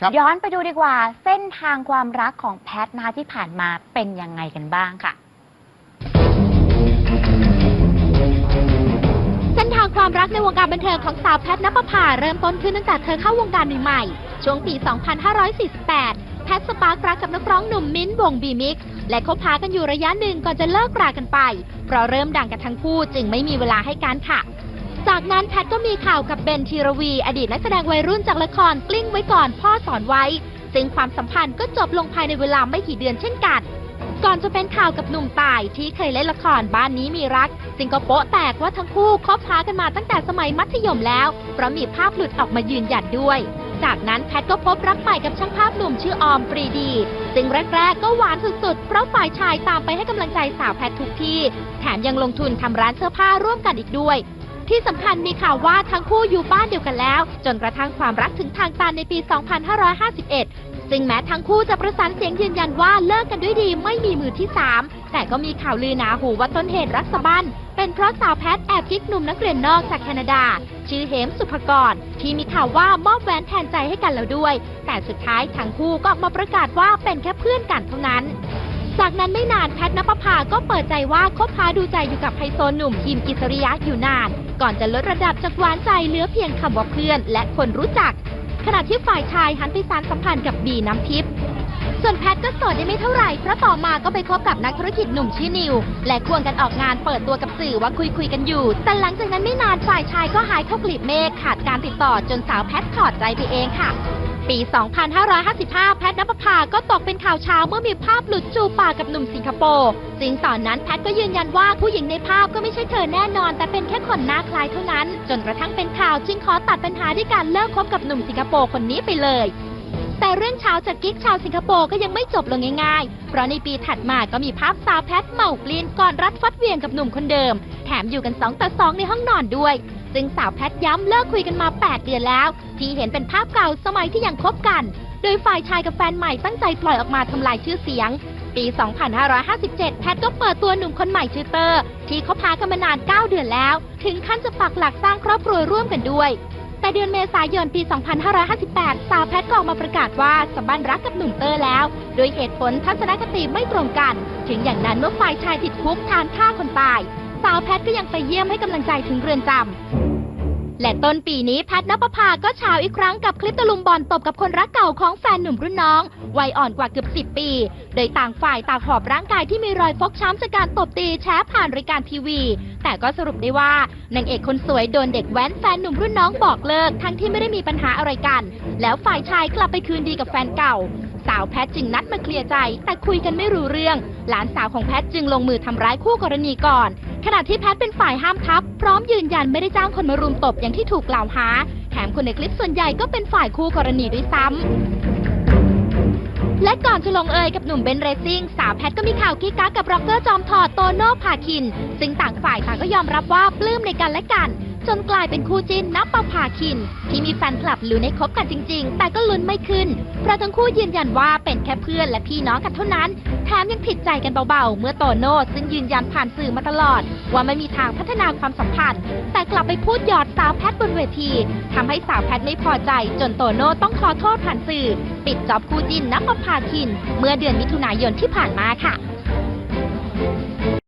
ครับย้อนไปดูดีกว่า เส้นทางความรักของแพทนะคะที่ผ่านมาเป็นยังไงกันบ้างค่ะ เส้นทางความรักในวงการบันเทิงของสาวแพทย์นภพาเริ่มต้นขึ้นตั้งแต่เธอเข้าวงการใหม่ๆ ช่วงปี 2548 แพทย์สปาร์กรักกับนักร้องหนุ่มมิ้นท์วงบีมิกซ์และคบหากันอยู่ระยะหนึ่งก่อนจะเลิกรากันไป เพราะเริ่มดังกันทั้งคู่จึงไม่มีเวลาให้กันค่ะ จากนั้นแพทก็มีข่าวกับเบนธีรวี อดีตนักแสดงวัยรุ่นจากละครกลิ้งไว้ก่อนพ่อสอนไว้ ซึ่งความสัมพันธ์ก็จบลงภายในเวลาไม่กี่เดือนเช่นกัน ก่อนจะเป็นข่าวกับหนุ่มตายที่เคยเล่นละครบ้านนี้มีรักซึ่งก็โป๊ะแตกว่าทั้งคู่คบหากันมาตั้งแต่สมัยมัธยมแล้ว เพราะมีภาพหลุดออกมายืนยันด้วย จากนั้นแพทก็พบรักใหม่กับช่างภาพหนุ่มชื่อออมปรีดีซึ่งแรกๆก็หวานสุดๆ เพราะฝ่ายชายตามไปให้กำลังใจสาวแพททุกที่ แถมยังลงทุนทำร้านเสื้อผ้าร่วมกันอีกด้วย ที่สำคัญมีข่าวว่าทั้งคู่อยู่บ้านเดียวกันแล้ว จนกระทั่งความรักถึงทางตันในปี 2551 ซึ่งแม้ทั้งคู่จะประสานเสียงยืนยันว่าเลิกกันด้วยดีไม่มีมือที่ 3 แต่ก็มีข่าวลือหนาหูว่าต้นเหตุรักสะบั้นเป็นเพราะสาวแพทแอบกิ๊กหนุ่มนักเรียนนอกจากแคนาดา ชื่อเหมสุภกร ที่มีข่าวว่ามอบแหวนแทนใจให้กันแล้วด้วย แต่สุดท้ายทั้งคู่ก็ออกมาประกาศว่าเป็นแค่เพื่อนกันเท่านั้น จากนั้นไม่นานแพทนปภาก็เปิดใจว่าคบหาดูใจอยู่กับไฮโซหนุ่มฮิมกิสริยะอยู่นาน ก่อนจะลดระดับจากหวานใจเหลือเพียงคำว่าเพื่อนและคนรู้จัก ขณะที่ฝ่ายชายหันไปสานสัมพันธ์กับบีน้ำทิพย์ส่วนแพทก็โสดได้ไม่เท่าไหร่ เพราะต่อมาก็ไปคบกับนักธุรกิจหนุ่มชื่อนิว และควงกันออกงานเปิดตัวกับสื่อว่าคุยคุยๆกันอยู่ แต่หลังจากนั้นไม่นานฝ่ายชายก็หายเข้ากลีบเมฆขาดการติดต่อจนสาวแพทถอดใจไปเองค่ะ ปี 2555 แพทนปภาก็ตกเป็นข่าวเช้าเมื่อมีภาพหลุดจูปากกับหนุ่มสิงคโปร์ซึ่งตอนนั้นแพทก็ยืนยันว่าผู้หญิงในภาพก็ไม่ใช่เธอแน่นอน แต่เป็นแค่คนหน้าคล้ายเท่านั้น จนกระทั่งเป็นข่าวจึงขอตัดปัญหาด้วยการเลิกคบกับหนุ่มสิงคโปร์คนนี้ไปเลยแต่เรื่องเช้าจากกิ๊กชาวสิงคโปร์ก็ยังไม่จบลงง่ายๆ เพราะในปีถัดมาก็มีภาพสาวแพทเมากลีนก่อนรัดฟัดเวียงกับหนุ่มคนเดิม แถมอยู่กัน 2 ต่อ 2 ในห้องนอนด้วย ซึ่งสาวแพทย้ำเลิกคุยกันมา 8 เดือนแล้ว ที่เห็นเป็นภาพเก่าสมัยที่ยังคบกัน โดยฝ่ายชายกับแฟนใหม่ตั้งใจปล่อยออกมาทำลายชื่อเสียง ปี 2557 แพทก็เปิดตัวหนุ่มคนใหม่ชื่อเตอร์ ที่เขาพากันมานาน 9 เดือนแล้ว ถึงขั้นจะปักหลักสร้างครอบครัวร่วมกันด้วย แต่เดือนเมษายนปี 2558 สาวแพทก็ออกมาประกาศว่าสมบันรักกับหนุ่มเตอร์แล้ว โดยเหตุผลทัศนคติไม่ตรงกัน ถึงอย่างนั้นเมื่อฝ่ายชายติดคุกทานฆ่าคนตาย สาวแพทก็ยังไปเยี่ยมให้กำลังใจถึงเรือนจำ และต้นปีนี้แพทนปภาก็ฉาวอีกครั้งกับคลิปตะลุมบอลตบกับคนรักเก่าของแฟนหนุ่มรุ่นน้องวัยอ่อนกว่าเกือบ 10 ปี โดยต่างฝ่ายต่างหอบร่างกายที่มีรอยฟกช้ำจากการตบตีแชร์ผ่านรายการทีวี แต่ก็สรุปได้ว่านางเอกคนสวยโดนเด็กแว้นแฟนหนุ่มรุ่นน้องบอกเลิก ทั้งที่ไม่ได้มีปัญหาอะไรกัน แล้วฝ่ายชายกลับไปคืนดีกับแฟนเก่าสาวแพทจึงนัดมาเคลียร์ใจ แต่คุยกันไม่รู้เรื่อง หลานสาวของแพทจึงลงมือทำร้ายคู่กรณีก่อน ขณะที่แพทเป็นฝ่ายห้ามทับ พร้อมยืนยันไม่ได้จ้างคนมารุมตบอย่างที่ถูกกล่าวหา แถมคนในคลิปส่วนใหญ่ก็เป็นฝ่ายคู่กรณีด้วยซ้ำ และก่อนจะลงเอยกับหนุ่มเบนเรซิ่ง สาวแพทก็มีข่าวกิ๊กกักกับร็อกเกอร์จอมถอดโตโน่พาคิน ซึ่งต่างฝ่ายต่างก็ยอมรับว่าปลื้มในกันและกัน จนกลายเป็นคู่จิ้นนับประพาคิน ที่มีแฟนคลับลุ้นให้คบกันจริง ๆ แต่ก็ลุ้นไม่ขึ้น เพราะทั้งคู่ยืนยันว่าเป็นแค่เพื่อนและพี่น้องกันเท่านั้น แถมยังผิดใจกันเบาๆ เมื่อโตโน่ซึ่งยืนยันผ่านสื่อมาตลอด ว่าไม่มีทางพัฒนาความสัมพันธ์ แต่กลับไปพูดหยอดสาวแพทบนเวทีทำให้สาวแพทไม่พอใจ จนโตโน่ต้องขอโทษผ่านสื่อ ปิดจอบคู่จิ้นนับประพาคิน เมื่อเดือนมิถุนายนที่ผ่านมาค่ะ